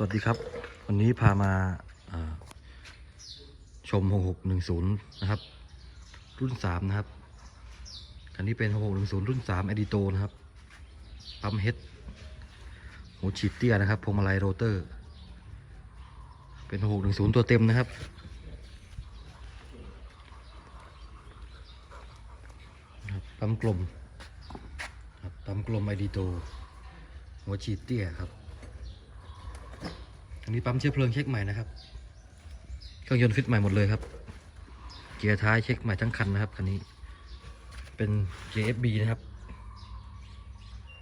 สวัสดีครับ วันนี้พามาาชม 6610 นะครับ รุ่น 3 นะครับ คันนี้เป็น 6610 รุ่น 3 e d i t o นะครับปั๊มเฮดหัวฉีดเตี้ยนะครับพวงมาลัยโรเตอร์ เป็น 6610 ตัวเต็มนะครับ ปั๊มกลมปั๊มกลมไอดีโตหัวฉีดเตี้ยครับ อันนี้ปั๊มเชื้อเพลิงเช็คใหม่นะครับ เครื่องยนต์ฟิตใหม่หมดเลยครับ เกียร์ท้ายเช็คใหม่ทั้งคันนะครับคันนี้ เป็น JFB นะครับ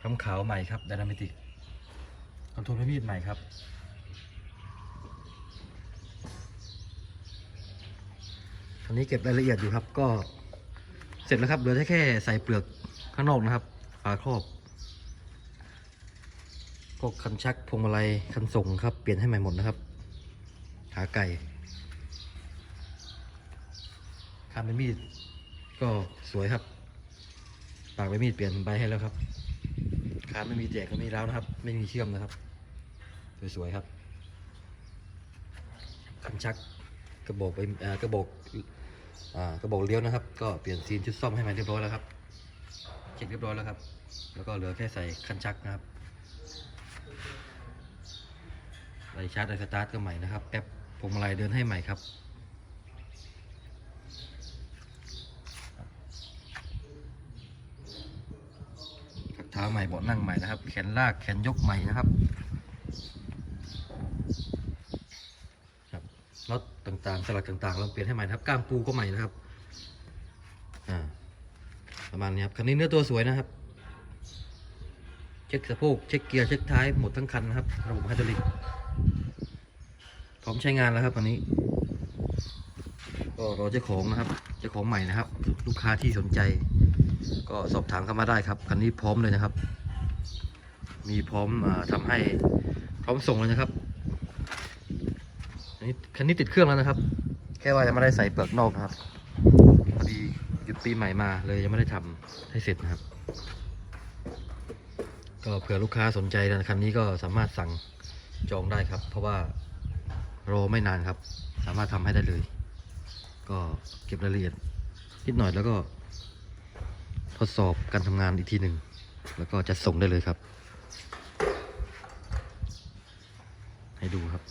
ทำขาวใหม่ครับ d y นามิติกคอนโทรลมีดใหม่ครับอันนี้เก็บรายละเอียดอยู่ครับก็เสร็จแล้วครับเหลือแค่ใส่เปลือกข้างนอกนะครับฝาครอบ พวกคันชักพวงมาลัยคันส่งครับ เปลี่ยนให้ใหม่หมดนะครับ ขาไก่คานใบมีดก็สวยครับ ปากใบมีดเปลี่ยนใบให้แล้วครับคานไม่มีแจกก็ไม่มีร้าวนะครับ ไม่มีเชื่อมนะครับ สวยๆครับ คันชักกระบอกใบอ่ากระบอกอกระบอกเลี้ยวนะครับ ก็เปลี่ยนซีนชุดซ่อมให้ใหม่เรียบร้อยแล้วครับเช็คเรียบร้อยแล้วครับ แล้วก็เหลือแค่ใส่คันชักนะครับ ไดชาร์จไดสตาร์ทก็ใหม่นะครับแป๊บพวงมาลัยเดินให้ใหม่ครับขัดเท้าใหม่เบาะนั่งใหม่นะครับ แขนลากแขนยกใหม่นะครับครับน็อตต่างๆ สลักต่างๆเราเปลี่ยนให้ใหม่นะครับก้ามปูก็ใหม่นะครับอ่าประมาณนี้ครับคันนี้เนื้อตัวสวยนะครับเช็คสะโพกเช็คเกียร์เช็คท้ายหมดทั้งคันนะครับระบบไฮดรอลิก พร้อมใช้งานแล้วครับวันนี้ ก็รอเจ้าของนะครับ เจ้าของใหม่นะครับ ลูกค้าที่สนใจ ก็สอบถามเข้ามาได้ครับ คันนี้พร้อมเลยนะครับ มีพร้อมอาทำให้พร้อมส่งเลยนะครับอันนี้คันนี้ติดเครื่องแล้วนะครับ แค่ว่ายังไม่ได้ใส่เปลือกนอกนะครับพอดีหยุดปีใหม่มาเลยยังไม่ได้ทำให้เสร็จนะครับ ก็เผื่อลูกค้าสนใจนะคันนี้ก็สามารถสั่ง จองได้ครับ เพราะว่ารอไม่นานครับ สามารถทำให้ได้เลย ก็เก็บรายละเอียดนิดหน่อยแล้วก็ ทดสอบการทำงานอีกทีหนึ่งแล้วก็จะส่งได้เลยครับ ให้ดูครับ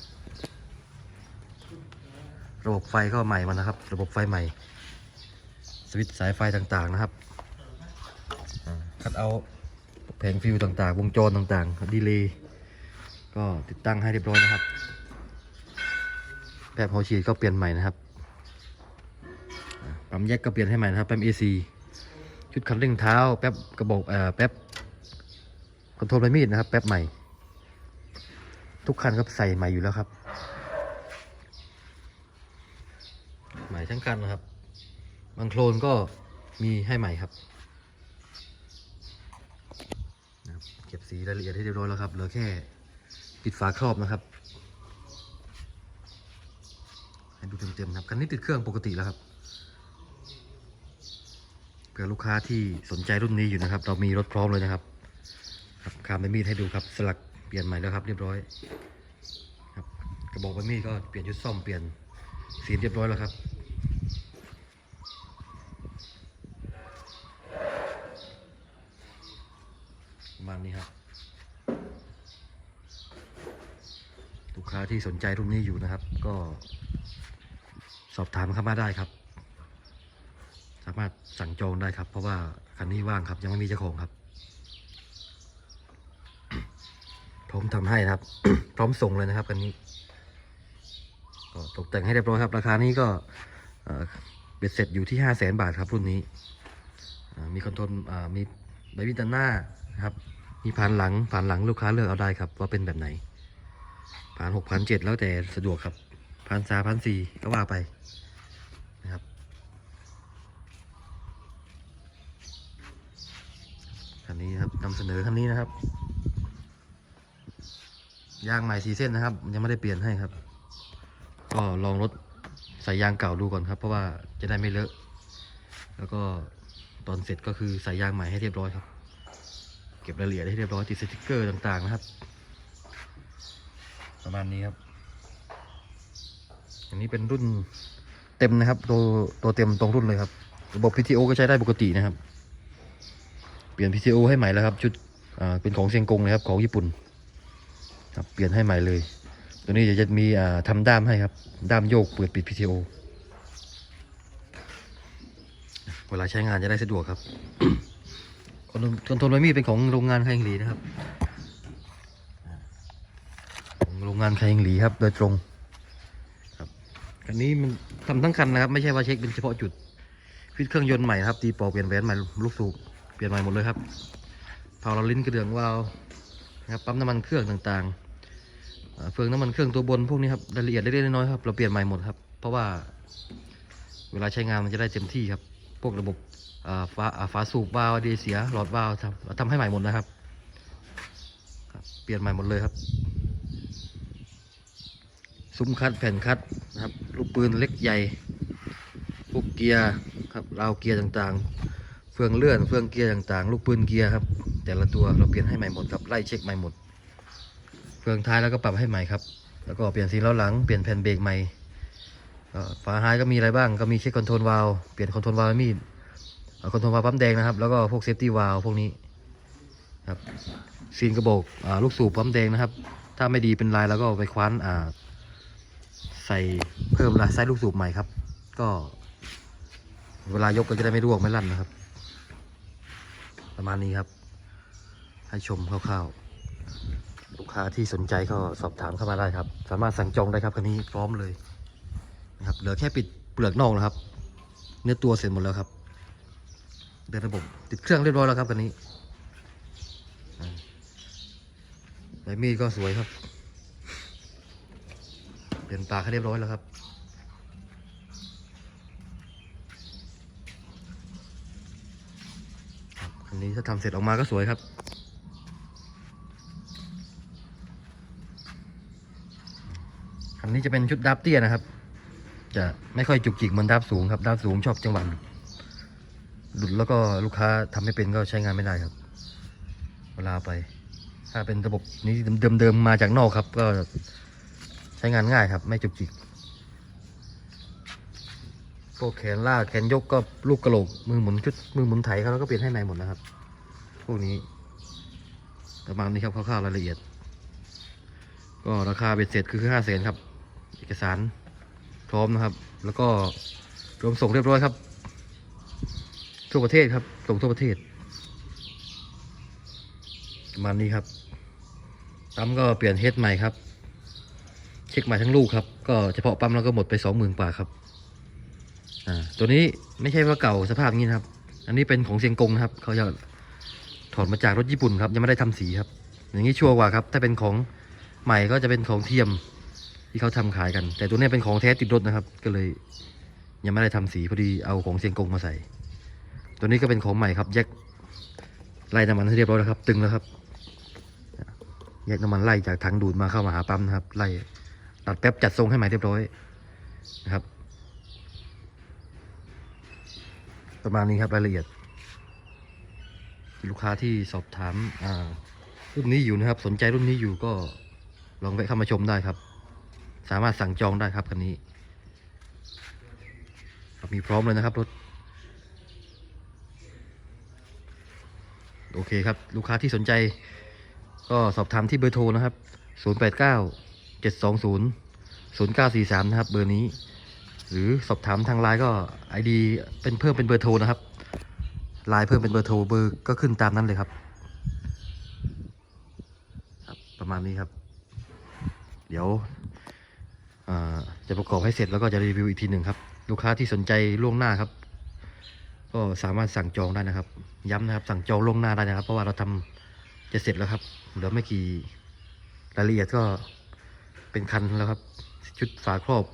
ระบบไฟก็ใหม่มานะครับ ระบบไฟใหม่ สวิตช์สายไฟต่างๆนะครับคัดเอาแผงฟิวต่างๆ วงจรต่างๆดีเลย์ ก็ติดตั้งให้เรียบร้อยนะครับแบบหัวฉีดก็เปลี่ยนใหม่นะครับปั๊มแยกก็เปลี่ยนให้ใหม่นะครับแปั๊ม AC ชุดคันเร่งเท้าแป๊บกระบอกเอ่อแป๊บคอนโทรลใบมีดนะครับ แป๊บใหม่ ทุกคันก็ใส่ใหม่อยู่แล้วครับ ใหม่ทั้งคันนะครับบางโคลนก็มีให้ใหม่ครับนะครับเก็บสีรายละเอียดให้เรียบร้อยแล้วครับเหลือแค่ ปิดฝาครอบนะครับ ให้ดูเต็มๆนะครับ คันนี้ติดเครื่องปกติแล้วครับเผื่อลูกค้าที่สนใจรุ่นนี้อยู่นะครับ เรามีรถพร้อมเลยนะครับ ครับคามใบมีดให้ดูครับ สลักเปลี่ยนใหม่แล้วครับ เรียบร้อยครับกระบอกใบมีดก็เปลี่ยนชุดซ่อมเปลี่ยนสีเรียบร้อยแล้วครับประมาณนี้ครับ ลูกค้าที่สนใจรุ่นนี้อยู่นะครับ ก็สอบถามเข้ามาได้ครับ สามารถสั่งจองได้ครับ เพราะว่าคันนี้ว่างครับ ยังไม่มีเจ้าของครับ พร้อมทำให้นะครับ พร้อมส่งเลยนะครับคันนี้ ก็ตกแต่งให้เรียบร้อยครับ ราคานี้ก็เบ็ดเสร็จอยู่ที่ห้าแสนบาทครับรุ่นนี้มีคอนโทรลมีใบวินตันหน้านะครับ มีผ่านหลังผ่านหลังลูกค้าเลือกเอาได้ครับ ว่าเป็นแบบไหน ผ่านหกผ่านเจ็ดแล้วแต่สะดวกครับผ่านสามผ่านสี่ก็ว่าไปนะครับ คันนี้ครับนำเสนอคันนี้นะครับยางใหม่สีเส้นนะครับ ยังไม่ได้เปลี่ยนให้ครับ ก็ลองรถใส่ยางเก่าดูก่อนครับ เพราะว่าจะได้ไม่เลอะ แล้วก็ตอนเสร็จก็คือใส่ยางใหม่ให้เรียบร้อยครับ เก็บรายละเอียดให้เรียบร้อยติดสติกเกอร์ต่างๆนะครับ ประมาณนี้ครับ อันนี้เป็นรุ่นเต็มนะครับ ตัวตัวเต็มตรงรุ่นเลยครับ ระบบ PTO ก็ใช้ได้ปกตินะครับ เปลี่ยน PTO ให้ใหม่แล้วครับ ชุดเป็นของเซียงกงนะครับ ของญี่ปุ่น ครับเปลี่ยนให้ใหม่เลย ตัวนี้จะมีอ่าทำด้ามให้ครับ ด้ามโยกเปิดปิด PTO เวลาใช้งานจะได้สะดวกครับคอนโทรลไวมี่เป็นของโรงงานไคงลีนะครับ โรงงานไคงหลีครับ โดยตรงครับคันนี้มันทำทั้งคันนะครับ ไม่ใช่ว่าเช็คเป็นเฉพาะจุดฟิตเครื่องยนต์ใหม่ครับตีปอกเปลี่ยนแหวนใหม่ลูกสูบเปลี่ยนใหม่หมดเลยครับเผาเราลิ้นกระเดื่องวาล์วนะครับปั๊มน้ำมันเครื่องต่างๆเฟืองน้ำมันเครื่องตัวบนพวกนี้ครับรายละเอียดเล็กๆน้อยๆครับเราเปลี่ยนใหม่หมดครับ เพราะว่าเวลาใช้งานมันจะได้เต็มที่ครับ พวกระบบฝาาฝาสูบวาล์วดีเสียหลอดวาล์วทำทำให้ใหม่หมดนะครับ เปลี่ยนใหม่หมดเลยครับ ซุ้มคัดแผ่นคัดนะครับ ลูกปืนเล็กใหญ่พวกเกียร์ครับราวเกียร์ต่างๆ เฟืองเลื่อนเฟืองเกียร์ต่างๆ ลูกปืนเกียร์ครับ แต่ละตัวเราเปลี่ยนให้ใหม่หมดครับไล่เช็คใหม่หมด เฟืองท้ายแล้วก็ปรับให้ใหม่ครับ แล้วก็เปลี่ยนสีล้อหลังเปลี่ยนแผ่นเบรกใหม่ฝาท้ายก็มีอะไรบ้างก็มีเช็คคอนโทรลวาล์วเปลี่ยนคอนโทรลวาล์วมีดคอนโทรลวาล์วปั๊มแดงนะครับ แล้วก็พวกเซฟตี้วาล์วพวกนี้ครับซีนกระบอกอลูกสูบปั๊มแดงนะครับ ถ้าไม่ดีเป็นลายแล้วก็ไปคว้านอ่า ใส่เพิ่มลายไส้ลูกสูบใหม่ครับ ก็เวลายกก็จะได้ไม่ร่วงไม่ลั่นนะครับ ประมาณนี้ครับ ให้ชมคร่าวๆ ลูกค้าที่สนใจก็สอบถามเข้ามาได้ครับ สามารถสั่งจองได้ครับคันนี้พร้อมเลยนะครับเหลือแค่ปิดเปลือกนอกนะครับ เนื้อตัวเสร็จหมดแล้วครับเดินระบบติดเครื่องเรียบร้อยแล้วครับคันนี้ใบมีดก็สวยครับ ลี่ยนปากให้เรียบร้อยแล้วครับครับ อันนี้ถ้าทำเสร็จออกมาก็สวยครับอันนี้จะเป็นชุดดับเตี้ยนะครับ จะไม่ค่อยจุกจิกเหมือนดับสูงครับดับสูงชอบจังหวะหลุดหลุดแล้วก็ลูกค้าทำไม่เป็นก็ใช้งานไม่ได้ครับ เวลาไป ถ้าเป็นระบบนี้เดิมๆมาจากนอกครับ ก็ ช้งานง่ายครับ ไม่จุกจิกพวกแขนลากแขนยกก็ลูกกระโหลกมือหมุนชุดมือหมุนไถเขาแล้วก็เปลี่ยนให้ใหม่หมดนะครับ พวกนี้ประมาณนี้ครับคร่าวๆรายละเอียด ก็ราคาเบ็ดเสร็จคือห้าแสนครับ เอกสารพร้อมนะครับ แล้วก็รวมส่งเรียบร้อยครับ ทั่วประเทศครับ ส่งทั่วประเทศ ประมาณนี้ครับปั๊มก็เปลี่ยนเฮดใหม่ครับ ช็คใหม่ทั้งลูกครับ ก็เฉพาะปั๊มเราก็หมดไปสองหมื่นกว่าครับอ่าตัวนี้ไม่ใช่ว่าเก่าสภาพนี้นะครับ อันนี้เป็นของเซียงกงนะครับเขาจะถอดมาจากรถญี่ปุ่นครับยังไม่ได้ทำสีครับ อย่างนี้ชัวร์กว่าครับ ถ้าเป็นของใหม่ก็จะเป็นของเทียมที่เขาทำขายกัน แต่ตัวนี้เป็นของแท้ติดรถนะครับ ก็เลยยังไม่ได้ทำสีพอดีเอาของเซียงกงมาใส่ ตัวนี้ก็เป็นของใหม่ครับแยกไล่น้ำมันให้เรียบร้อยแล้วครับ ตึงแล้วครับแยกน้ำมันไล่จากถังดูดมาเข้ามาหาปั๊มนะครับไล่ ตัดแป๊บจัดทรงให้ใหม่เรียบร้อยนะครับ ประมาณนี้ครับรายละเอียด ลูกค้าที่สอบถามรุ่นนี้อยู่นะครับ สนใจรุ่นนี้อยู่ก็ลองแวะเข้ามาชมได้ครับ สามารถสั่งจองได้ครับคันนี้ มีพร้อมเลยนะครับรถโอเคครับ ลูกค้าที่สนใจก็สอบถามที่เบอร์โทรนะครับ 089 720 0943 นะครับ เบอร์นี้ หรือสอบถามทางไลน์ก็ ID เป็นเพิ่มเป็นเบอร์โทรนะครับไลน์เพิ่มเป็นเบอร์โทรเบอร์ก็ขึ้นตามนั้นเลยครับ ประมาณนี้ครับ เดี๋ยวจะประกอบให้เสร็จแล้วก็จะรีวิวอีกทีหนึ่งครับ ลูกค้าที่สนใจล่วงหน้าครับ ก็สามารถสั่งจองได้นะครับ ย้ำนะครับสั่งจองล่วงหน้าได้นะครับ เพราะว่าเราทำจะเสร็จแล้วครับเหลือไม่กี่รายละเอียดก็ เป็นคันแล้วครับ ชุดฝาครอบ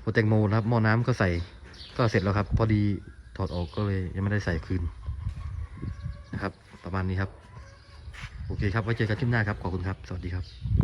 โปรแตงโมนะครับหม้อน้ำก็ใส่ก็เสร็จแล้วครับ พอดีถอดออกก็เลยยังไม่ได้ใส่คืนนะครับ ประมาณนี้ครับ โอเคครับไว้เจอกันคลิปหน้าครับ ขอบคุณครับ สวัสดีครับ